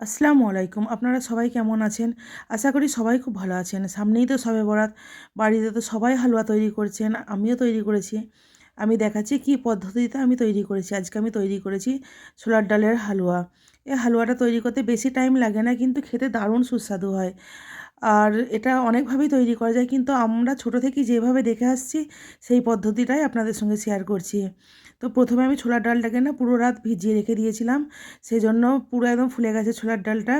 আসসালামু আলাইকুম। আপনারা সবাই কেমন আছেন? আশা করি সবাই খুব ভালো আছেন। সামনেই তো সবে বরাত। বাড়িতে তো সবাই হালুয়া তৈরি করছেন, আমিও তৈরি করেছি। আমি দেখাচ্ছি কী পদ্ধতিতে আমি তৈরি করেছি। আজকে আমি তৈরি করেছি ছোলার ডালের হালুয়া। এই হালুয়াটা তৈরি করতে বেশি টাইম লাগে না, কিন্তু খেতে দারুণ সুস্বাদু হয়। আর এটা অনেকভাবেই তৈরি করা যায়, কিন্তু আমরা ছোট থেকেই যেভাবে দেখে আসছি, সেই পদ্ধতিটাই আপনাদের সঙ্গে শেয়ার করছি। তো প্রথমে আমি ছোলার ডালটাকে না পুরো রাত ভিজিয়ে রেখে দিয়েছিলাম সেই জন্য পুরো একদম ফুলে গেছে ছোলার ডালটা।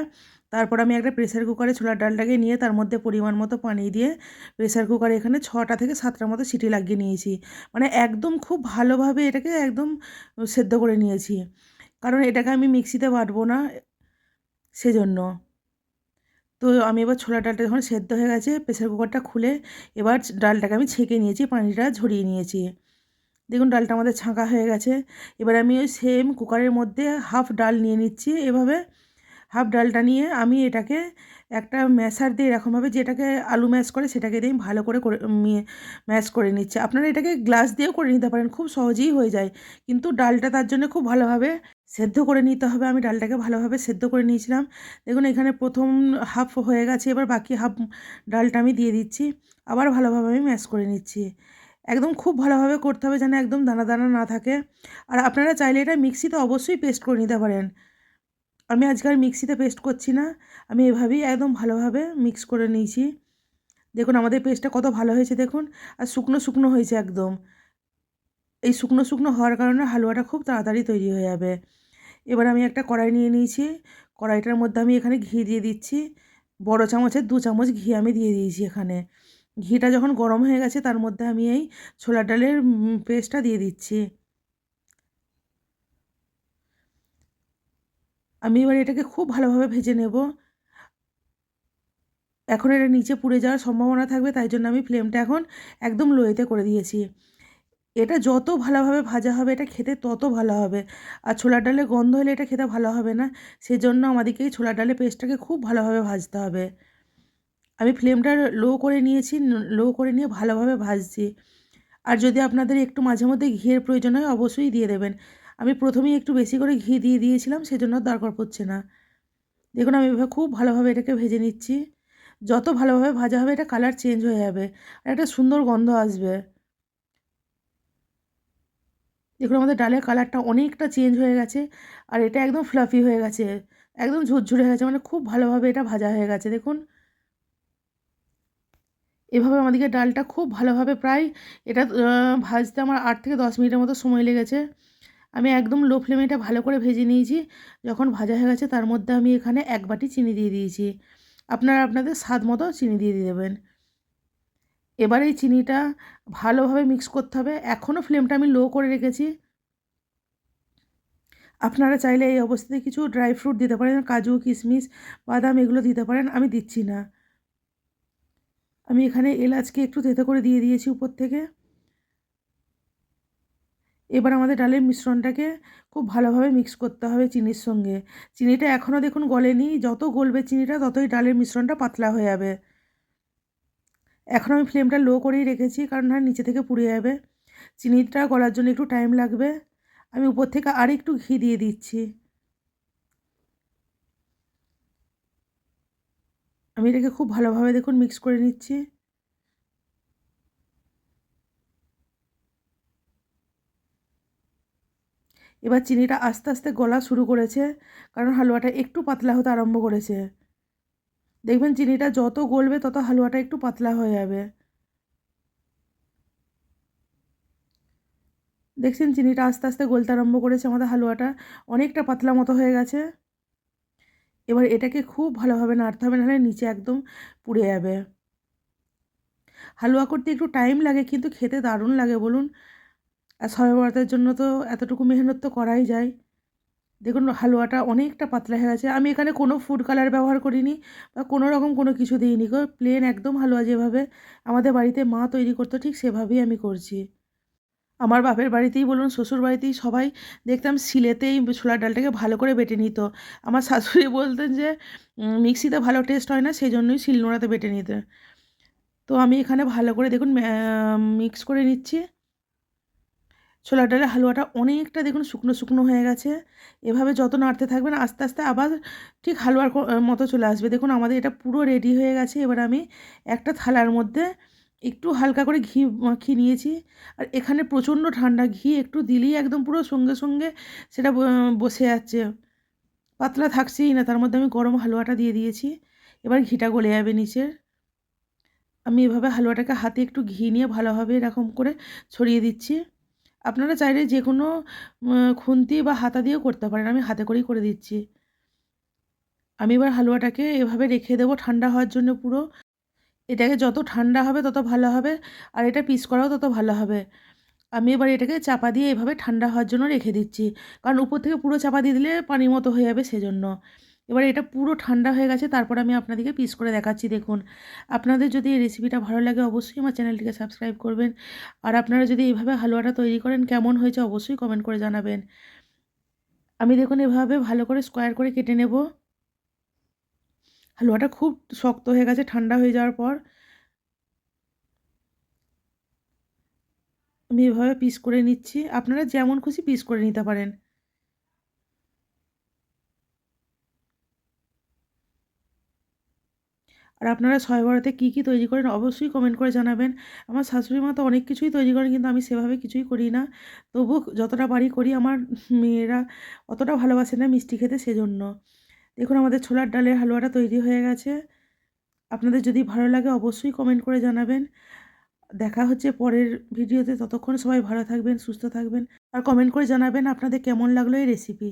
তারপর আমি একটা প্রেসার কুকারে ছোলার ডালটাকে নিয়ে তার মধ্যে পরিমাণ মতো পানি দিয়ে প্রেসার কুকারে এখানে ছটা থেকে সাতটার মতো সিটি লাগিয়ে নিয়েছি। মানে একদম খুব ভালোভাবে এটাকে একদম সেদ্ধ করে নিয়েছি। কারণ এটাকে আমি মিক্সিতে বাটবো না, সেজন্য। তো আমি এবার ছোলা ডালটা যখন সেদ্ধ হয়ে গেছে, প্রেসার কুকারটা খুলে এবার ডালটাকে আমি ছেঁকে নিয়েছি, পানিটা ঝরিয়ে নিয়েছি। দেখুন, ডালটা আমাদের ছাঁকা হয়ে গেছে। এবার আমি ওই সেম কুকারের মধ্যে হাফ ডাল নিয়ে নিচ্ছি। এভাবে হাফ ডালটা নিয়ে আমি এটাকে একটা ম্যাশার দিয়ে এরকমভাবে যেটাকে আলু ম্যাশ করে সেটাকে দিয়ে আমি ভালো করে করে ম্যাশ করে নিচ্ছে। আপনারা এটাকে গ্লাস দিয়েও করে নিতে পারেন, খুব সহজেই হয়ে যায়। কিন্তু ডালটা তার জন্য খুব ভালোভাবে সেদ্ধ করে নিতে হবে। আমি ডালটাকে ভালোভাবে সেদ্ধ করে নিয়েছিলাম। দেখুন, এখানে প্রথম হাফ হয়ে গেছে। এবার বাকি হাফ ডালটা আমি দিয়ে দিচ্ছি। আবার ভালোভাবে আমি ম্যাশ করে নিচ্ছি। একদম খুব ভালোভাবে করতে হবে যেন একদম দানা দানা না থাকে। আর আপনারা চাইলে এটা মিক্সিতে অবশ্যই পেস্ট করে নিতে পারেন। আমি আজকাল মিক্সিতে পেস্ট করছি না, আমি এভাবেই একদম ভালোভাবে মিক্স করে নিয়েছি। দেখুন, আমাদের পেস্টটা কত ভালো হয়েছে দেখুন, আর শুকনো শুকনো হয়েছে একদম। এই শুকনো শুকনো হওয়ার কারণে হালুয়াটা খুব তাড়াতাড়ি তৈরি হয়ে যাবে। এবার আমি একটা কড়াই নিয়ে নিয়েছি। কড়াইটার মধ্যে আমি এখানে ঘি দিয়ে দিচ্ছি। বড় চামচের দু চামচ ঘি আমি দিয়ে দিয়েছি এখানে। ঘিটা যখন গরম হয়ে গেছে, তার মধ্যে আমি এই ছোলার ডালের পেস্টটা দিয়ে দিচ্ছি। আমি এবার এটাকে খুব ভালোভাবে ভেজে নেব। এখন এটা নিচে পুড়ে যাওয়ার সম্ভাবনা থাকবে, তাই জন্য আমি ফ্লেমটা এখন একদম লোয়েতে করে দিয়েছি। এটা যত ভালোভাবে ভাজা হবে, এটা খেতে তত ভালো হবে। আর ছোলার ডালে গন্ধ হলে এটা খেতে ভালো হবে না। সেজন্য আমাদেরকে এই ছোলার ডালের পেস্টটাকে খুব ভালোভাবে ভাজতে হবে। আমি ফ্লেমটা লো করে নিয়েছি লো করে নিয়ে ভালোভাবে ভাজছি। আর যদি আপনাদের একটু মাঝে মধ্যে ঘিয়ের প্রয়োজন হয়, অবশ্যই দিয়ে দেবেন। আমি প্রথমেই একটু বেশি করে ঘি দিয়ে দিয়েছিলাম, সেজন্য দরকার পড়ছে না। দেখুন, আমি এভাবে খুব ভালোভাবে এটাকে ভেজে নিচ্ছি। যত ভালোভাবে ভাজা হবে, এটা কালার চেঞ্জ হয়ে যাবে। আর একটা সুন্দর গন্ধ আসবে। দেখুন, আমাদের ডালের কালারটা অনেকটা চেঞ্জ হয়ে গেছে, আর এটা একদম ফ্লাফি হয়ে গেছে। একদম ঝুরঝুরে হয়ে গেছে মানে খুব ভালোভাবে এটা ভাজা হয়ে গেছে, দেখুন। এভাবে আমাদেরকে ডালটা খুব ভালোভাবে প্রায় এটা ভাজতে আমার আট থেকে দশ মিনিটের মতো সময় লেগেছে। আমি একদম লো ফ্লেমে এটা ভালো করে ভেজে নিয়েছি। যখন ভাজা হয়ে গেছে তার মধ্যে আমি এখানে এক বাটি চিনি দিয়ে দিয়েছি। আপনারা আপনাদের স্বাদ মতো চিনি দিয়ে দিয়ে দেবেন। এবার এই চিনিটা ভালোভাবে মিক্স করতে হবে। এখনও ফ্লেমটা আমি লো করে রেখেছি। আপনারা চাইলে এই অবস্থাতে কিছু ড্রাই ফ্রুট দিতে পারেন, কাজু, কিশমিশ, বাদাম এগুলো দিতে পারেন, আমি দিচ্ছি না। আমি এখানে এলাচকে একটু তেতে করে দিয়ে দিয়েছি উপর থেকে। এবার আমাদের ডালের মিশ্রণটাকে খুব ভালোভাবে মিক্স করতে হবে চিনির সঙ্গে। চিনিটা এখনও দেখুন গলেনি, যত গলবে চিনিটা ততই ডালের মিশ্রণটা পাতলা হয়ে যাবে। এখন আমি ফ্লেমটা লো করেই রেখেছি, কারণ না নিচে থেকে পুড়ে যাবে। চিনিটা গলার জন্য একটু টাইম লাগবে। আমি উপর থেকে আর একটু ঘি দিয়ে দিচ্ছি। আমি এটাকে খুব ভালোভাবে দেখুন মিক্স করে নিচ্ছি। এবার চিনিটা আস্তে আস্তে গলা শুরু করেছে, কারণ হালুয়াটা একটু পাতলা হতে আরম্ভ করেছে। দেখবেন চিনিটা যত গলবে তত হালুয়াটা একটু পাতলা হয়ে যাবে। দেখছেন চিনিটা আস্তে আস্তে গলতে আরম্ভ করেছে, আমাদের হালুয়াটা অনেকটা পাতলা মতো হয়ে গেছে। এবার এটাকে খুব ভালোভাবে নাড়তে হবে, নাহলে নিচে একদম পুড়ে যাবে। হালুয়া করতে একটু টাইম লাগে, কিন্তু খেতে দারুণ লাগে, বলুন। আর সবে বরাতের জন্য তো এতটুকু মেহনত তো করাই যায়। দেখুন, হালুয়াটা অনেকটা পাতলা হয়ে গেছে। আমি এখানে কোনো ফুড কালার ব্যবহার করিনি বা কোনো রকম কোনো কিছু দিইনি প্লেন একদম হালুয়া যেভাবে আমাদের বাড়িতে মা তৈরি করতো, ঠিক সেভাবেই আমি করছি। আমার বাপের বাড়িতেই বলুন, শ্বশুর বাড়িতেই সবাই দেখতাম শিলেতেই ছোলার ডালটাকে ভালো করে বেটে নিত। আমার শাশুড়ি বলতেন যে মিক্সিতে ভালো টেস্ট হয় না সেই জন্যই শিলনোড়াতে বেটে নিতে। তো আমি এখানে ভালো করে দেখুন মিক্স করে নিচ্ছি। ছোলার ডালের হালুয়াটা অনেকটা দেখুন শুকনো শুকনো হয়ে গেছে। এভাবে যত নাড়তে থাকবেন, আস্তে আস্তে আবার ঠিক হালুয়ার মতো চলে আসবে। দেখুন, আমাদের এটা পুরো রেডি হয়ে গেছে। এবার আমি একটা থালার মধ্যে একটু হালকা করে ঘি মাখিয়ে নিয়েছি। আর এখানে প্রচণ্ড ঠান্ডা, ঘি একটু দিলেই একদম পুরো সঙ্গে সঙ্গে সেটা বসে যাচ্ছে। পাতলা থাকছেই না, তার মধ্যে আমি গরম হালুয়াটা দিয়ে দিয়েছি। এবার ঘিটা গলে যাবে নিচের। আমি এভাবে হালুয়াটাকে হাতে একটু ঘি নিয়ে ভালোভাবে এরকম করে ছড়িয়ে দিচ্ছি। আপনারা চাইলে যে কোনো খুন্তি বা হাতা দিয়েও করতে পারেন, আমি হাতে করেই করে দিচ্ছি। আমি এবার হালুয়াটাকে এভাবে রেখে দেবো ঠান্ডা হওয়ার জন্য পুরো। এটাকে যত ঠান্ডা হবে তত ভালো হবে, আর এটা পিস করাও তত ভালো হবে। আমি এবার এটাকে চাপা দিয়ে এভাবে ঠান্ডা হওয়ার জন্য রেখে দিচ্ছি, কারণ উপর থেকে পুরো চাপা দিয়ে দিলে পানির মতো হয়ে যাবে সেজন্য। এবার এটা পুরো ঠান্ডা হয়ে গেছে, তারপর আমি আপনাদেরকে পিস করে দেখাচ্ছি, দেখুন। আপনাদের যদি এই রেসিপিটা ভালো লাগে অবশ্যই আমার চ্যানেলটিকে সাবস্ক্রাইব করবেন, আর আপনারা যদি এইভাবে হালুয়াটা তৈরি করেন, কেমন হয়েছে অবশ্যই কমেন্ট করে জানাবেন। আমি দেখুন এভাবে ভালো করে স্কোয়ার করে কেটে নেব। হালুয়াটা খুব শক্ত হয়ে গেছে, ঠান্ডা হয়ে যাওয়ার পর আমি এভাবে পিস করে নিচ্ছি। আপনারা যেমন খুশি পিস করে নিতে পারেন। আর আপনারা ছয় বড়াতে কী কী তৈরি করেন অবশ্যই কমেন্ট করে জানাবেন। আমার শাশুড়ি মা তো অনেক কিছুই তৈরি করেন, কিন্তু আমি সেভাবে কিছুই করি না। তবু যতটা পারি করি, আমার মেয়েরা অতটা ভালোবাসে না মিষ্টি খেতে সেজন্য। দেখুন, আমাদের ছোলার ডালের হালুয়াটা তৈরি হয়ে গেছে। আপনাদের যদি ভালো লাগে অবশ্যই কমেন্ট করে জানাবেন। দেখা হচ্ছে পরের ভিডিওতে ততক্ষণ সবাই ভালো থাকবেন, সুস্থ থাকবেন। আর কমেন্ট করে জানাবেন আপনাদের কেমন লাগল এই রেসিপি